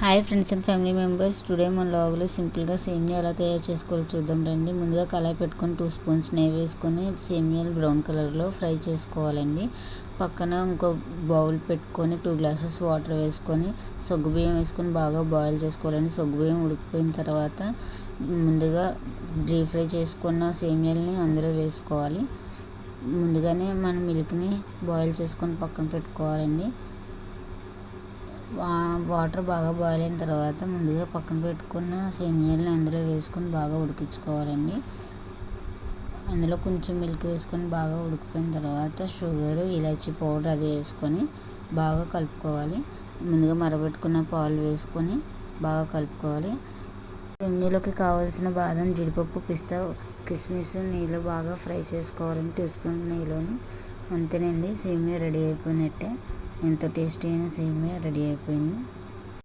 Hi friends and family members. Today మన లాగులో సింపుల్గా సేమియా ఎలా తయారు చేసుకోవాలో చూద్దాం రండి. ముందుగా కళాయి పెట్టుకొని టూ స్పూన్స్ నెయ్యి వేసుకొని సేమియాలు బ్రౌన్ కలర్లో ఫ్రై చేసుకోవాలండి. పక్కన ఇంకో బౌల్ పెట్టుకొని టూ గ్లాసెస్ వాటర్ వేసుకొని సగ్గుబియ్యం వేసుకొని బాగా బాయిల్ చేసుకోవాలండి. సగ్గుబియ్యం ఉడికిపోయిన తర్వాత ముందుగా డీప్ ఫ్రై చేసుకున్న సేమియాలని అందులో వేసుకోవాలి. ముందుగానే మనం మిల్క్ని బాయిల్ చేసుకొని పక్కన పెట్టుకోవాలండి. వాటర్ బాగా బాయిల్ అయిన తర్వాత ముందుగా పక్కన పెట్టుకున్న సేమియాలను అందులో వేసుకొని బాగా ఉడికించుకోవాలండి. అందులో కొంచెం మిల్క్ వేసుకొని బాగా ఉడికిపోయిన తర్వాత షుగర్ ఇలాచీ పౌడర్ అది వేసుకొని బాగా కలుపుకోవాలి. ముందుగా మరబెట్టుకున్న పాలు వేసుకొని బాగా కలుపుకోవాలి. సేమియాలోకి కావాల్సిన బాదం జీడిపప్పు పిస్తా కిస్మిస్ నీళ్ళు బాగా ఫ్రై చేసుకోవాలండి. టూ స్పూన్ నెయ్యిలోని అంతేనండి. సేమియా రెడీ అయిపోయినట్టే. ఎంతో టేస్టీ అయిన సేమియా రెడీ అయిపోయింది.